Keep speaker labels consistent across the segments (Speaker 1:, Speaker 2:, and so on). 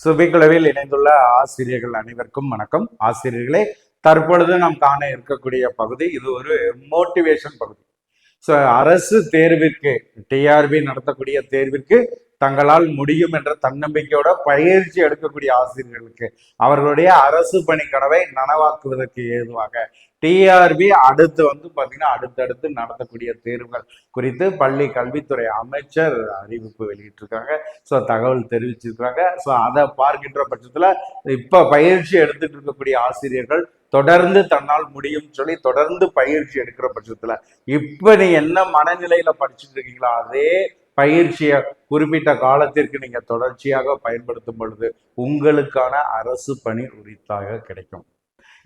Speaker 1: சுபிக்குழுவில் இணைந்துள்ள ஆசிரியர்கள் அனைவருக்கும் வணக்கம். ஆசிரியர்களே தற்பொழுது நாம் காண இருக்கக்கூடிய பகுதி இது ஒரு மோட்டிவேஷன் பகுதி. ஸோ அரசு தேர்விற்கு டிஆர்பி நடத்தக்கூடிய தேர்விற்கு தங்களால் முடியும் என்ற தன்னம்பிக்கையோட பயிற்சி எடுக்கக்கூடிய ஆசிரியர்களுக்கு அவர்களுடைய அரசு பணி கனவை நனவாக்குவதற்கு ஏதுவாக டிஆர்பி அடுத்து வந்து பார்த்தீங்கன்னா அடுத்தடுத்து நடத்தக்கூடிய தேர்வுகள் குறித்து பள்ளி கல்வித்துறை அமைச்சர் அறிவிப்பு வெளியிட்டிருக்காங்க. ஸோ தகவல் தெரிவிச்சிருக்காங்க. ஸோ அதை பார்க்கின்ற பட்சத்தில் இப்போ பயிற்சி எடுத்துட்டு இருக்கக்கூடிய ஆசிரியர்கள் தொடர்ந்து தன்னால் முடியும் சொல்லி தொடர்ந்து பயிற்சி எடுக்கிற பட்சத்தில் இப்போ நீ என்ன மனநிலையில் படிச்சுட்டு இருக்கீங்களோ அதே பயிற்சியை குறிப்பிட்ட காலத்திற்கு நீங்கள் தொடர்ச்சியாக பயன்படுத்தும் பொழுது உங்களுக்கான அரசு பணி உரித்தாக கிடைக்கும்.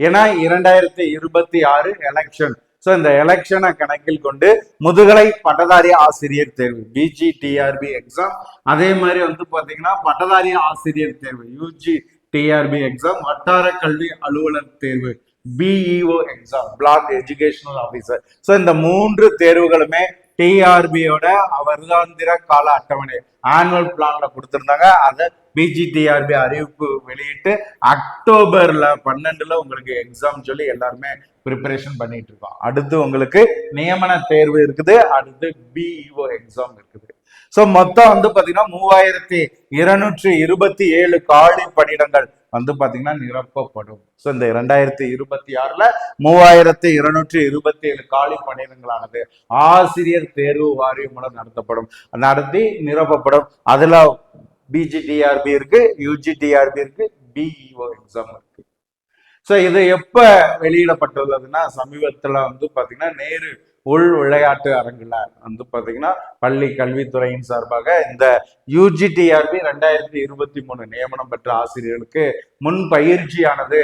Speaker 1: ஏன்னா இரண்டாயிரத்தி இருபத்தி ஆறு எலெக்ஷன் ஸோ இந்த எலெக்ஷனை கணக்கில் கொண்டு முதுகலை பட்டதாரி ஆசிரியர் தேர்வு பிஜி டிஆர்பி எக்ஸாம் அதே மாதிரி வந்து பார்த்தீங்கன்னா பட்டதாரி ஆசிரியர் தேர்வு யூஜி டிஆர்பி எக்ஸாம் வட்டார கல்வி அலுவலர் தேர்வு BEO exam block educational officer so இந்த மூன்று தேர்வுகளுமே டிஆர்பியோட வருடாந்திர கால அட்டவணை ஆனுவல் பிளான்ல கொடுத்துருந்தாங்க. அதை பிஜிடிஆர்பி அறிவிப்பு வெளியிட்டு அக்டோபர்ல பன்னெண்டுல உங்களுக்கு எக்ஸாம் சொல்லி எல்லாருமே ப்ரிப்பரேஷன் பண்ணிட்டு இருக்கோம். அடுத்து உங்களுக்கு நியமன தேர்வு இருக்குது. அடுத்து பிஇஓ எக்ஸாம் இருக்குது. ஸோ மொத்தம் வந்து பாத்தீங்கன்னா மூவாயிரத்தி இருநூற்றி இருபத்தி ஏழு காலி பணியிடங்கள் வந்து பாத்தீங்கன்னா நிரப்பப்படும். ஸோ இந்த இரண்டாயிரத்தி இருபத்தி ஆறுல மூவாயிரத்தி இருநூற்றி இருபத்தி ஏழு காலி பணியிடங்களானது ஆசிரியர் தேர்வு வாரியம் மூலம் நடத்தப்படும். நடத்தி நிரப்பப்படும். அதுல பிஜிடிஆர்பி இருக்கு யூஜிடிஆர்பி இருக்கு பிஇஓ எக்ஸாம் இருக்கு. ஸோ இது எப்ப வெளியிடப்பட்டுள்ளதுன்னா சமீபத்துல வந்து பாத்தீங்கன்னா நேரு உள் விளையாட்டு அரங்குல. வந்து பாத்தீங்கன்னா பள்ளி கல்வித்துறையின் சார்பாக இந்த யூஜிடிஆர்பி ரெண்டாயிரத்தி இருபத்தி மூணு நியமனம் பெற்ற ஆசிரியர்களுக்கு முன் பயிற்சியானது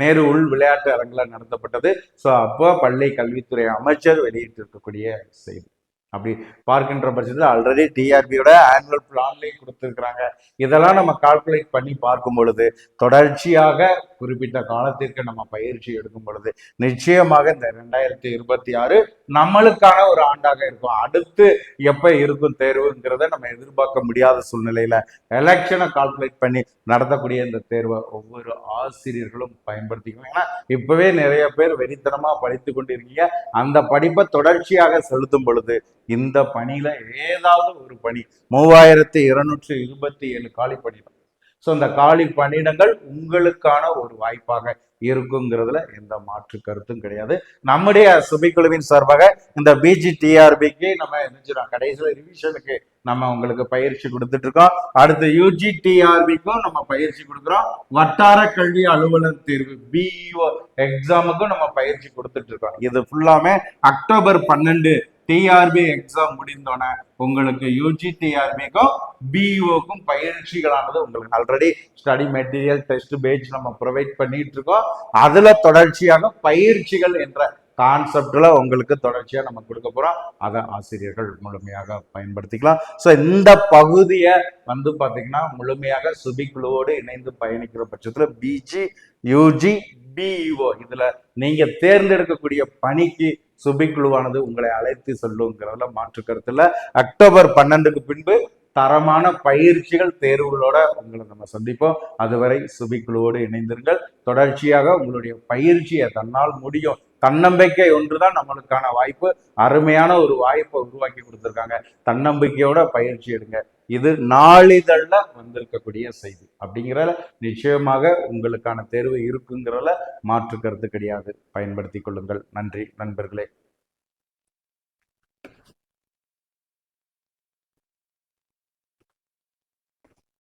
Speaker 1: நேரு உள் விளையாட்டு அரங்குல நடத்தப்பட்டது. ஸோ அப்போ பள்ளி கல்வித்துறை அமைச்சர் வெளியிட்டிருக்கக்கூடிய செய்தி. அப்படி பார்க்கின்ற பட்சத்தில் ஆல்ரெடி டிஆர்பியோட ஆனுவல் பிளான்லேயே கொடுத்துருக்குறாங்க. இதெல்லாம் நம்ம கால்குலேட் பண்ணி பார்க்கும் பொழுது தொடர்ச்சியாக குறிப்பிட்ட காலத்திற்கு நம்ம பயிற்சி எடுக்கும் பொழுது நிச்சயமாக இந்த ரெண்டாயிரத்தி இருபத்தி ஆறு நம்மளுக்கான ஒரு ஆண்டாக இருக்கும். அடுத்து எப்ப இருக்கும் தேர்வுங்கிறத நம்ம எதிர்பார்க்க முடியாத சூழ்நிலையில எலெக்ஷனை கால்குலேட் பண்ணி நடத்தக்கூடிய இந்த தேர்வை ஒவ்வொரு ஆசிரியர்களும் பயன்படுத்திக்கணும். ஏன்னா இப்பவே நிறைய பேர் வெறித்தனமாக படித்து கொண்டு இருக்கீங்க அந்த படிப்பை தொடர்ச்சியாக செலுத்தும் பொழுது இந்த பணியில ஏதாவது ஒரு பணி. மூவாயிரத்தி இருநூற்றி இருபத்தி ஏழு காலி பணியிடம் ஸோ அந்த காலி பணியிடங்கள் உங்களுக்கான ஒரு வாய்ப்பாக இருக்குங்கிறதுல எந்த மாற்று கருத்தும் கிடையாது. நம்முடைய சுபிக்குழுவின் சார்பாக இந்த பிஜி டிஆர்பிக்கு நம்ம நினைச்சிடும் கடைசியில் ரிவிஷனுக்கு நம்ம உங்களுக்கு பயிற்சி கொடுத்துட்டு இருக்கோம் அடுத்து யூஜி டிஆர்பிக்கும் நம்ம பயிற்சி கொடுக்குறோம். வட்டார கல்வி அலுவலர் தேர்வு பிஇஓ எக்ஸாமுக்கும் நம்ம பயிற்சி கொடுத்துட்டு இருக்கோம் இது ஃபுல்லாமே அக்டோபர் பன்னெண்டு டிஆர்பி எக்ஸாம் முடிந்தோடனே உங்களுக்கு யூஜி டிஆர்பிக்கும் பிஇஓக்கும் பயிற்சிகளானது உங்களுக்கு already study material test page நம்ம ப்ரொவைட் பண்ணிட்டு இருக்கோம். அதுல தொடர்ச்சியாக பயிற்சிகள் என்ற கான்செப்டில் உங்களுக்கு தொடர்ச்சியாக நம்ம கொடுக்க போகிறோம் அதை ஆசிரியர்கள் முழுமையாக பயன்படுத்திக்கலாம். ஸோ இந்த பகுதியை வந்து பார்த்தீங்கன்னா முழுமையாக சுபிக்குழுவோடு இணைந்து பயணிக்கிற பட்சத்தில் பிஜி யூஜி பிஇஓ இதில் நீங்கள் தேர்ந்தெடுக்கக்கூடிய பணிக்கு சுபிக்குழுவானது உங்களை அழைத்து சொல்லுங்கிறதுல மாற்று கருத்துல அக்டோபர் பன்னெண்டுக்கு பின்பு தரமான பயிற்சிகள் தேர்வுகளோட உங்களை நம்ம சந்திப்போம். அதுவரை சுபிக்குழுவோடு இணைந்திருங்கள். தொடர்ச்சியாக உங்களுடைய பயிற்சியை தன்னால் முடியும். தன்னம்பிக்கை ஒன்றுதான் நம்மளுக்கான வாய்ப்பு. அருமையான ஒரு வாய்ப்பை உருவாக்கி கொடுத்துருக்காங்க. தன்னம்பிக்கையோட பயிற்சி எடுங்க. இது நாளிதழில் வந்திருக்கக்கூடிய செய்தி. அப்படிங்கிறத நிச்சயமாக உங்களுக்கான தேர்வு இருக்குங்கிறல மாற்று கருத்து கிடையாது. பயன்படுத்தி கொள்ளுங்கள். நன்றி நண்பர்களே.